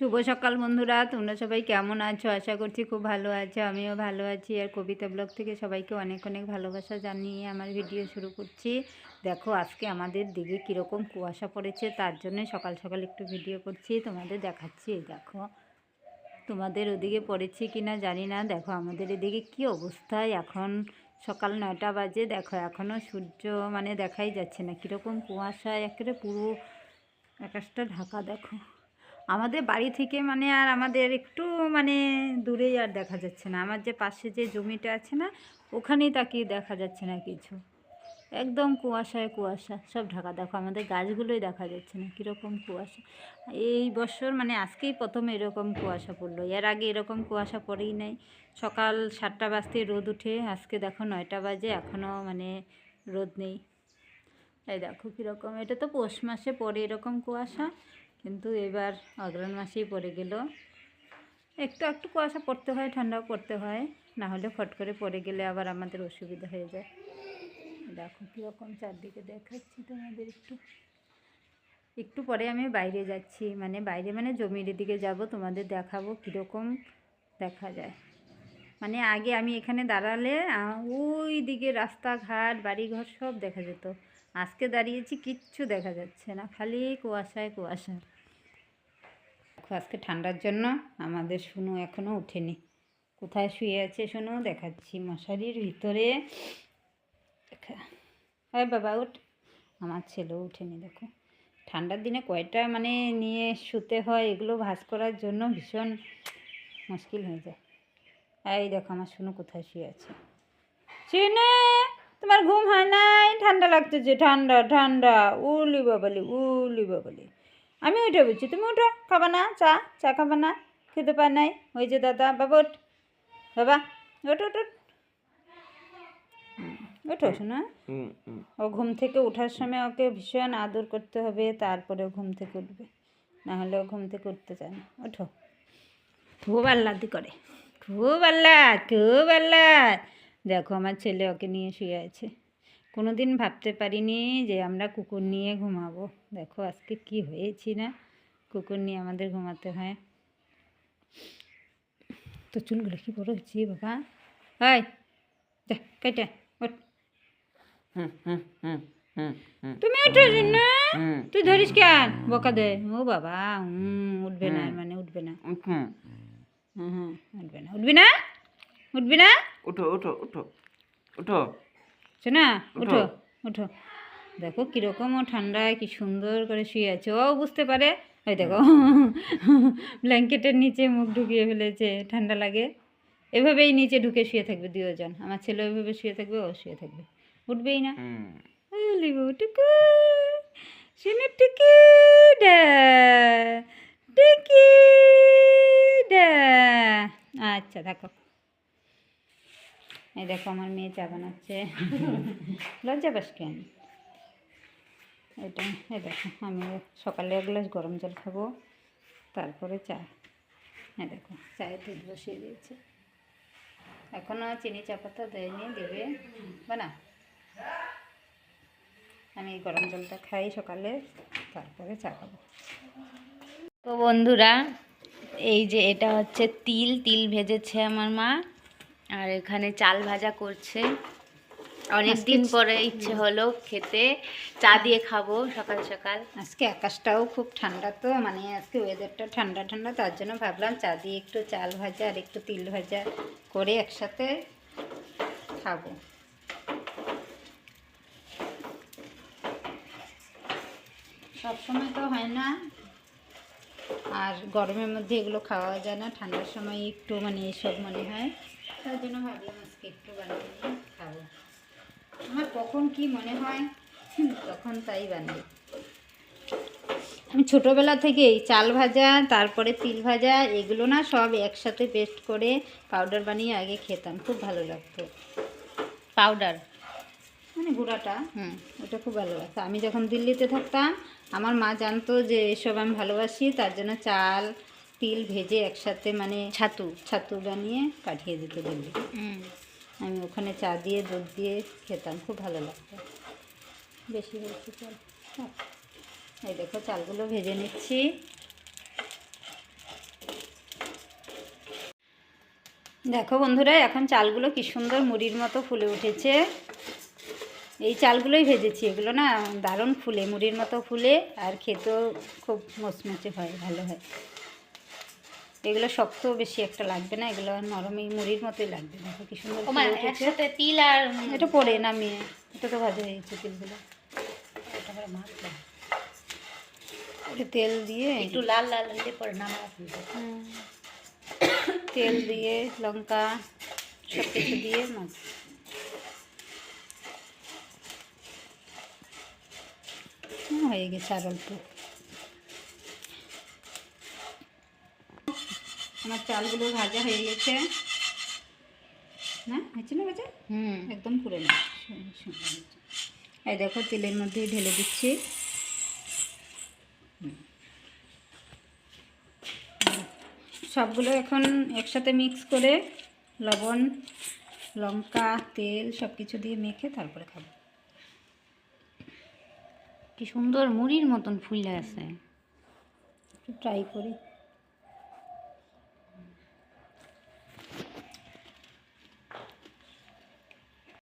শুভ সকাল বন্ধুরা, তোমরা সবাই কেমন আছো? আশা করছি খুব ভালো আছো, আমিও ভালো আছি। আর কবিতা ব্লগ থেকে সবাইকে অনেক অনেক ভালোবাসা জানিয়ে আমার ভিডিও শুরু করছি। দেখো, আজকে আমাদের দিকে কীরকম কুয়াশা পড়েছে, তার জন্য সকাল সকাল একটু ভিডিও করছি, তোমাদের দেখাচ্ছি দেখো। তোমাদের ওদিকে পড়েছে কি না জানি না। দেখো, আমাদের এদিকে কি অবস্থায়? এখন সকাল নয়টা বাজে, দেখো এখনও সূর্য মানে দেখাই যাচ্ছে না। কীরকম কুয়াশা একেবারে পুরো আকাশটা ঢাকা, দেখো। আমাদের বাড়ি থেকে মানে আর আমাদের একটু মানে দূরেই আর দেখা যাচ্ছে না। আমার যে পাশে যে জমিটা আছে না, ওখানেই তাকিয়ে দেখা যাচ্ছে না কিছু। একদম কুয়াশায় কুয়াশা, সব ঢাকা। দেখো, আমাদের গাছগুলোই দেখা যাচ্ছে না কীরকম কুয়াশা। এই বছর মানে আজকেই প্রথম এরকম কুয়াশা পড়ল। এর আগে এরকম কুয়াশা পড়েই নাই। সকাল সাতটা বাজতে রোদ উঠে, আজকে দেখো নয়টা বাজে এখনও মানে রোদ নেই। এই দেখো কীরকম, এটা তো পৌষ মাসে পরে এরকম কুয়াশা। কিন্তু এবার অগ্রহণ মাসেই পড়ে গেল। একটু একটু কুয়াশা পড়তে হয়, ঠান্ডাও পড়তে হয়। না হলে ফট করে পড়ে গেলে আবার আমাদের অসুবিধা হয়ে যায়। দেখো কীরকম চারদিকে দেখাচ্ছি তোমাদের একটু। একটু পরে আমি বাইরে যাচ্ছি মানে বাইরে মানে জমির দিকে যাব, তোমাদের দেখাবো কীরকম দেখা যায়। মানে আগে আমি এখানে দাঁড়ালে ওই দিকে রাস্তাঘাট, বাড়িঘর সব দেখা যেত। আজকে দাঁড়িয়েছি কিচ্ছু দেখা যাচ্ছে না, খালি কুয়াশায় কুয়াশা আজকে ঠান্ডার জন্য আমাদের শুনু এখনও ওঠেনি। কোথায় শুয়ে আছে শুনু দেখাচ্ছি মশারির ভিতরে। দেখা। হ্যাঁ বাবা, উঠ। আমার ছেলেও উঠেনি দেখো। ঠান্ডার দিনে কয়টা মানে নিয়ে শুতে হয়, এগুলো ভাঁজ করার জন্য ভীষণ মুশকিল হয়ে যায়। এই দেখো, আমার শুনু কোথায় শুয়ে আছে। শুনে তোমার ঘুম হয় নাই? ঠান্ডা লাগতেছে, ঠান্ডা ঠান্ডা। উলি বাবালি উলি বাবালি আমি উঠে বলছি তুমি উঠো খাবা না চা চা খাবা না খেতে পার নাই। ওই যে দাদা বাবা ওঠ। বাবা ওঠ ওঠ ওঠ। শোনা। ও ঘুম থেকে ওঠার সময় ওকে ভীষণ আদর করতে হবে তারপরে ঘুম থেকে উঠবে। না হলে ও ঘুম থেকে উঠতে চায় না। ওঠো। খুব আহ্লাদি করে। খুব আহ্লাদ খুব আহ্লাদ। দেখো আমার ছেলে ওকে নিয়ে শুয়ে আছে। কোনো দিন ভাবতে পারিনি যে আমরা কুকুর নিয়ে ঘুমাবো। দেখো আজকে কি হয়েছি না? কুকুর নিয়ে আমাদের ঘুমাতে হয়। তো চুলগুলো কি বড় হয়েছি বাবা? হয় যা, কেটে, ওঠ। তুমি উঠো না তুই ধরিস কেন বকা দে। ও বাবা হুম উঠবে না মানে উঠবে না। হ্যাঁ হ্যাঁ উঠবে না। উঠবি না? উঠবি না? উঠো উঠো উঠো উঠো। শোনা উঠো। উঠো। উঠো। দেখো কীরকম ও ঠান্ডায় কি সুন্দর করে শুয়ে আছে। ও বুঝতে পারে। ওই দেখো ব্ল্যাঙ্কেটের নিচে মুখ ঢুকিয়ে ফেলেছে ঠান্ডা লাগে। এভাবেই নিচে ঢুকে শুয়ে থাকবে দুজন আমার ছেলে ওইভাবে শুয়ে থাকবে ও শুয়ে থাকবে। উঠবেই না। হুম। Holy টুকু শুনে টুকি টুকি ডা। আচ্ছা দেখো। এই দেখো আমার মেয়ে চা বানাচ্ছে। লজ্জা পাস কেন? এটা, এই দেখো, আমি সকালে এক গ্লাস গরম জল খাব, তারপরে চা। হ্যাঁ দেখো, চায়ের দুধ বসিয়ে দিয়েছে। এখনও চিনি চা পাতা দেয়নি, দেবে। বানা। আমি গরম জলটা খাই সকালে, তারপরে চা খাব। তো বন্ধুরা, এই যে এটা হচ্ছে তিল তিল ভেজেছে আমার মা। আর এখানে চাল ভাজা করছে। অনেক দিন পরে ইচ্ছে হলো খেতে। চা দিয়ে খাব সকাল সকাল। আজকে আকাশটাও খুব ঠান্ডা তো মানে আজকে ওয়েদারটা ঠান্ডা ঠান্ডা তার জন্য ভাবলাম চা দিয়ে একটু চাল ভাজা আর একটু তিল ভাজা করে একসাথে খাব। সবসময় তো হয় না। আর গরমের মধ্যে এগুলো খাওয়া যায় না ঠান্ডার সময় একটু মানে এসব মনে হয়। তার জন্য ভাবলাম আজকে একটু বানিয়ে নিয়ে খাব। আমার কখন কি মনে হয় তখন তাই বানাই। আমি ছোটোবেলা থেকেই চাল ভাজা তারপরে তিল ভাজা এগুলো না সব একসাথে পেস্ট করে পাউডার বানিয়ে আগে খেতাম খুব ভালো লাগতো। পাউডার মানে গুঁড়াটা হুম। ওটা খুব ভালো লাগতো। আমি যখন দিল্লিতে থাকতাম আমার মা জানতো যে এসব আমি ভালোবাসি তার জন্য চাল তিল ভেজে একসাথে মানে ছাতু ছাতু বানিয়ে পাঠিয়ে দিত দিল্লি আমি ওখানে চা দিয়ে দুধ দিয়ে খেতাম খুব ভালো লাগতো। বেশি হয়েছে চাল। হ্যাঁ। এই দেখো চালগুলো ভেজে নিচ্ছি। দেখো বন্ধুরা এখন চালগুলো কি সুন্দর মুড়ির মতো ফুলে উঠেছে। এই চালগুলোই ভেজেছি এগুলো না দারুণ ফুলে মুড়ির মতো ফুলে আর খেতেও খুব মচমচে হয় ভালো হয়। এগুলো শক্ত বেশি একটা লাগবে না এগুলো নরম এই মুড়ির মতোই লাগবে। দেখো কি সুন্দর একসাথে তিল আর এটা পরে নামিয়ে এটা তো ভাজা হয়ে গেছে তিলগুলো। এটা তেল দিয়ে একটু লাল লাল হলে পরে নামা তেল দিয়ে লঙ্কা সব কিছু দিয়ে মাছ। হয়ে গেছে আর অল্প। আমার চালগুলো ভাজা হয়ে গেছে। না হয়েছে না ভাজা? হুম। একদম পুড়ে না। এই দেখো তেলের মধ্যে ঢেলে দিচ্ছি। সবগুলো এখন একসাথে মিক্স করে লবণ লঙ্কা তেল সব কিছু দিয়ে মেখে তারপরে খাব। কি সুন্দর মুড়ির মতন ফুল আছে। একটু ট্রাই করি।